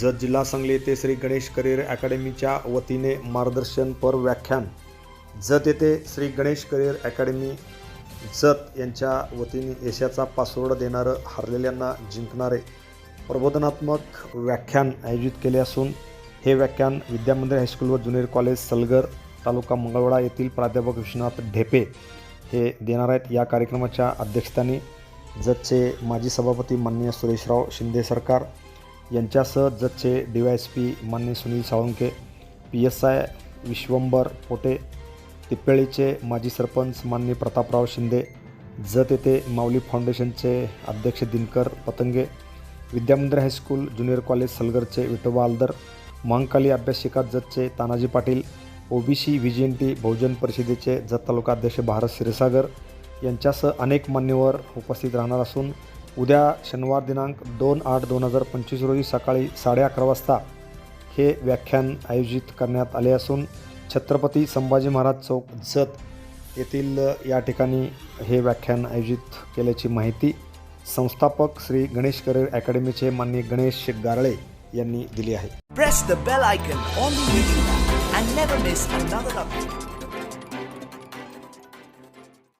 जत जिल्हा सांगली येथे श्री गणेश करिअर अकॅडमीच्या वतीने मार्गदर्शनपर व्याख्यान. जत येथे श्री गणेश करिअर अकॅडमी जत यांच्या वतीने यशाचा पासवर्ड देणारं हरलेल्यांना जिंकणारे प्रबोधनात्मक व्याख्यान आयोजित केले असून हे व्याख्यान विद्यामंदिर हायस्कूल व ज्युनियर कॉलेज सलगर तालुका मंगळवाडा येथील प्राध्यापक विश्वनाथ ढेपे हे देणार आहेत. या कार्यक्रमाच्या अध्यक्षस्थानी जतचे माजी सभापती माननीय सुरेशराव शिंदे सरकार यांच्यासह जतचे डी वाय एस पी मान्य Sunil Salunke P S I Vishwambhar Pote तिप्पेळीचे माजी सरपंच मान्य प्रतापराव शिंदे जत येथे माऊली फाउंडेशनचे अध्यक्ष Dinkar Patange Vidyamandir high school junior college सलगरचे Vithoba Aldar Mahankali अभ्यासिका जतचे Tanaji Patil OBC V J N T Bahujan परिषदेचे जत तालुका अध्यक्ष भारत क्षीरसागर यांच्यासह अनेक मान्यवर उपस्थित राहणार असून उद्या शनिवार दिनांक दोन आठ दोन हजार पंचवीस रोजी सकाळी साडे अकरा वाजता हे व्याख्यान आयोजित करण्यात आले असून छत्रपती संभाजी महाराज चौक जत येथील या ठिकाणी हे व्याख्यान आयोजित केल्याची माहिती संस्थापक श्री गणेश करिअर अकॅडमीचे माननीय गणेश गारळे यांनी दिली आहे.